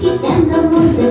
se muito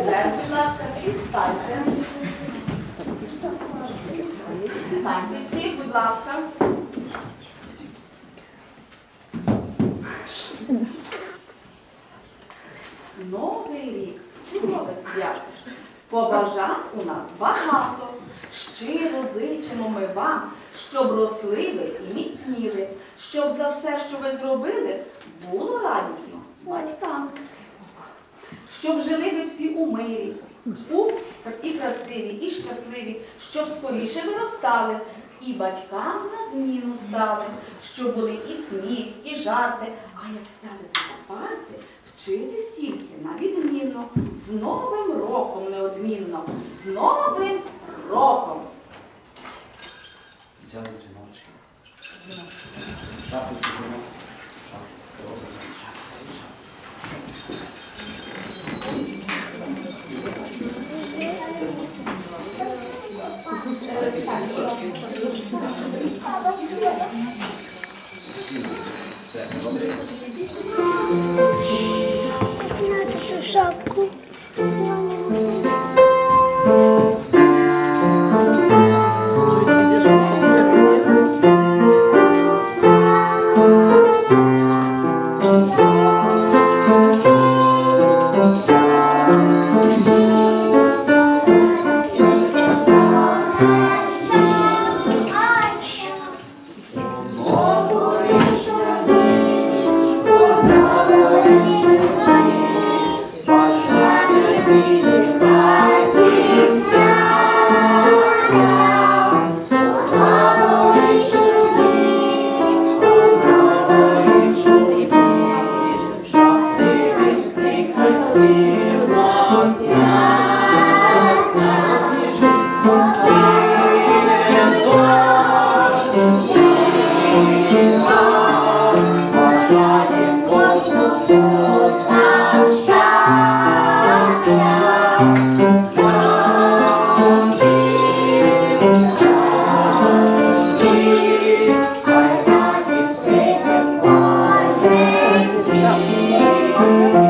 тепер, будь ласка, всі встаньте. Встаньте всі, будь ласка. Новий рік, чудове свято. Побажань у нас багато. Щиро зичимо ми вам, щоб росли ви і міцніли, щоб за все, що ви зробили, було радісно батькам щоб жили ви всі у мирі, у і красиві, і щасливі, щоб скоріше виростали, і батькам на зміну стали, щоб були і сміх, і жарти. А як сядете за парти, вчитись тільки на відмінно, з новим роком неодмінно, з новим роком. Взяли дзвіночки. Шапку цього. Шапку. Все, добре. Зняти ту шапку. me. Música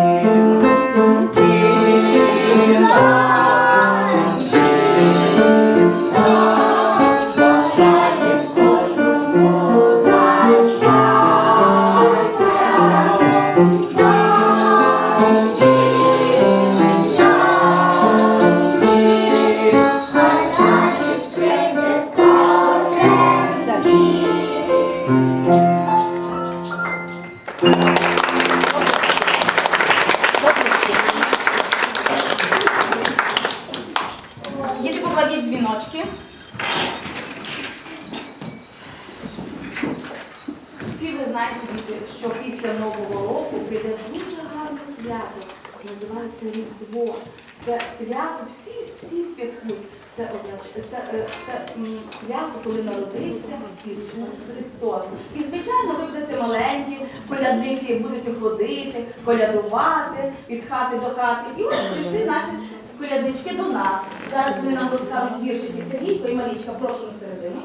знаєте, діти, що після Нового року прийде дуже гарне свято. Називається Різдво. Це свято, всі, всі святкують. Це означає це, е, це свято, коли народився Ісус Христос. І звичайно, ви будете маленькі, колядники, будете ходити, колядувати від хати до хати. І ось прийшли наші коляднички до нас. Зараз вони нам розкажуть віршики Сергійко і Марічка, прошу на середину.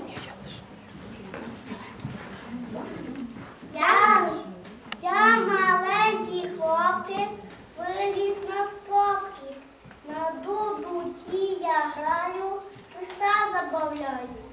Я, маленький хлопчик, виліз на стопки. На дудуті я граю, Христа забавляю.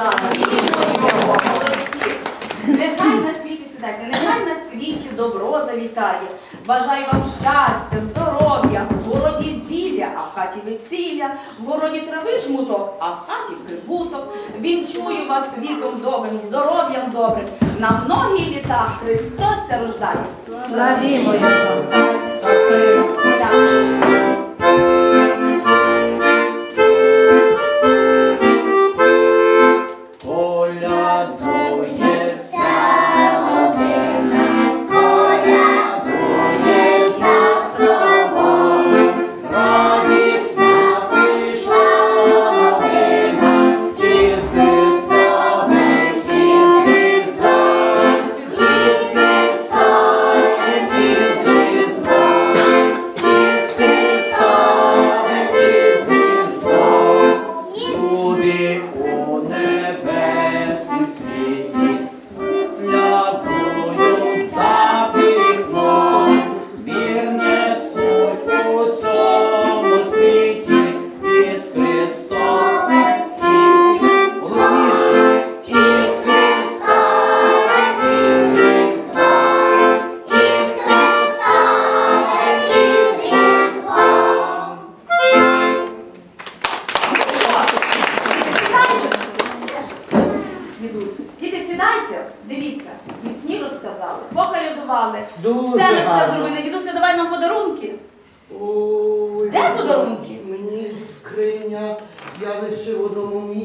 Слава Нехай на світі сідайте, нехай на світі добро завітає. Бажаю вам щастя, здоров'я, в городі зілля, а в хаті весілля, в городі трави жмуток, а в хаті прибуток. Вінчую вас віком довгим, здоров'ям добрим. На многі літа Христос рождає. Славімо його.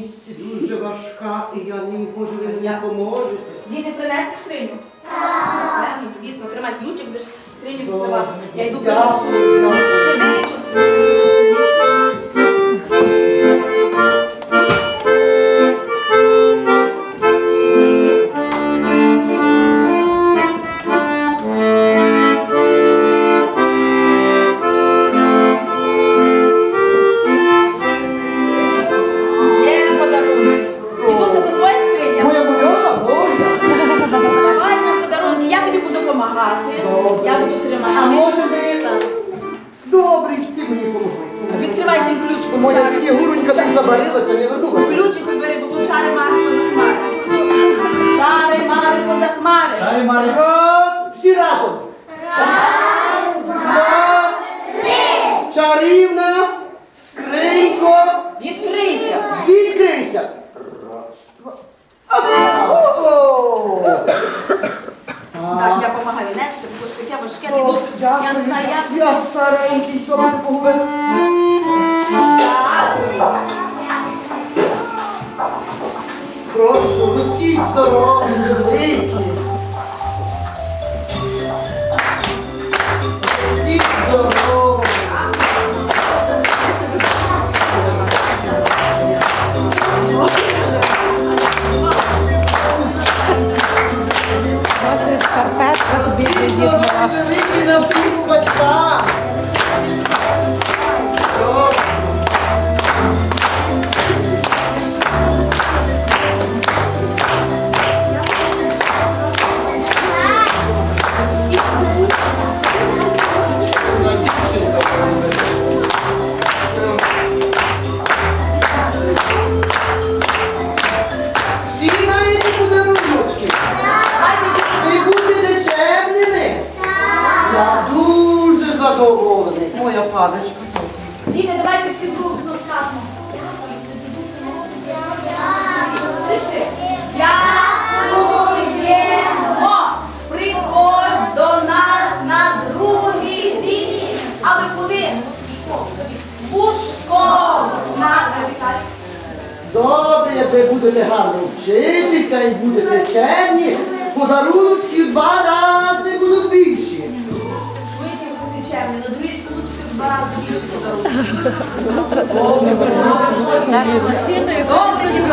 Місці дуже важка, і я не можу, ви мені Я- поможете. Діти, принести скриню? Так. Звісно, тримай ключик, будеш скриню відкривати. Я йду принесу. Тим ключиком. Моя чари. фігуронька так забарилася, не вернулася. Ключик вибери, бо тут чари Марко захмари. Чари Марко захмари. Шарі Марі. Раз, всі разом. Два. Чарівна скринько, Відкрийся. відкрийся. О! Так, я допомагаю нести, бо ж таке важке дідусь. Я не знаю, як. Я старенький, що мати погубив. 있어. Задоволений. Діти, давайте всі дружно скажемо. Дякуємо! Приходь до нас на другий рік. А ви куди? У школу. На, Віталій. Добре, ви будете гарно вчитися і будете чемні, подарунки в два рази будуть більші. Швидкі бути чемні, на другий рік